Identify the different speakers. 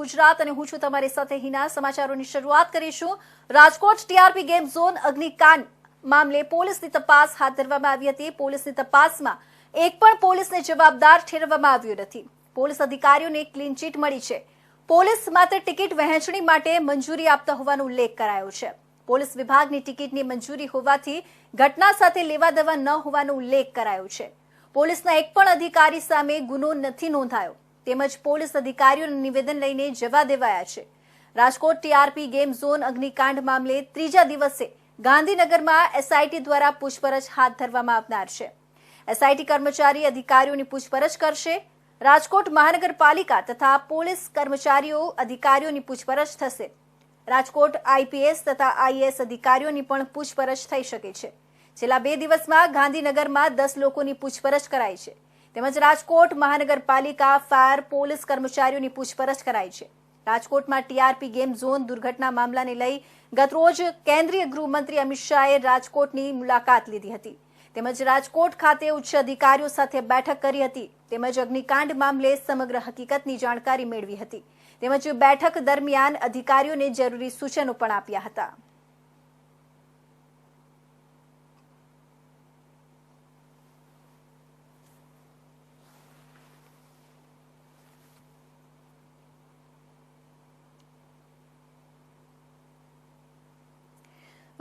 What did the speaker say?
Speaker 1: ગુજરાત અને હું છું તમારી સાથે હિના. સમાચારોની શરૂઆત કરીશું. રાજકોટ ટીઆરપી ગેમ ઝોન અગ્નિકાંડ મામલે પોલીસની તપાસ હાથ ધરવામાં આવી હતી. પોલીસની તપાસમાં એક પણ પોલીસને જવાબદાર ઠેરવવામાં આવ્યો નથી. પોલીસ અધિકારીઓને ક્લીન ચીટ મળી છે. પોલીસ માત્ર ટિકિટ વહેંચણી માટે મંજૂરી આપતા હોવાનો ઉલ્લેખ કરાયો છે. પોલીસ વિભાગની ટિકિટની મંજૂરી હોવાથી ઘટના સાથે લેવા દેવા ન હોવાનો ઉલ્લેખ કરાયો છે. પોલીસના એક પણ અધિકારી સામે ગુનો નથી નોંધાયો. તેમજ પોલીસ અધિકારીઓને નિવેદન લઈને જવા દેવાયા છે. રાજકોટ ટીઆરપી ગેમ ઝોન અગ્નિકાંડ મામલે ત્રીજા દિવસે ગાંધીનગરમાં એસઆઈટી દ્વારા પૂછપરછ હાથ ધરવામાં આવનાર છે. એસઆઈટી કર્મચારી અધિકારીઓની પૂછપરછ કરશે. રાજકોટ મહાનગરપાલિકા તથા પોલીસ કર્મચારીઓ અધિકારીઓની પૂછપરછ થશે. રાજકોટ આઈપીએસ તથા આઈએએસ અધિકારીઓની પણ પૂછપરછ થઈ શકે છે. છેલ્લા બે દિવસમાં ગાંધીનગરમાં દસ લોકોની પૂછપરછ કરાઈ છે. તેમજ રાજકોટ મહાનગરપાલિકા ફાયર પોલીસ કર્મચારીઓની પૂછપરછ કરાઈ છે. રાજકોટમાં ટીઆરપી ગેમ ઝોન દુર્ઘટના મામલાને લઈ ગતરોજ કેન્દ્રીય ગૃહમંત્રી અમિત શાહે રાજકોટની મુલાકાત લીધી હતી. તેમજ રાજકોટ ખાતે ઉચ્ચ અધિકારીઓ સાથે બેઠક કરી હતી. તેમજ અગ્નિકાંડ મામલે સમગ્ર હકીકતની જાણકારી મેળવી હતી. તેમજ બેઠક દરમિયાન અધિકારીઓને જરૂરી સૂચનો પણ આપ્યા હતા.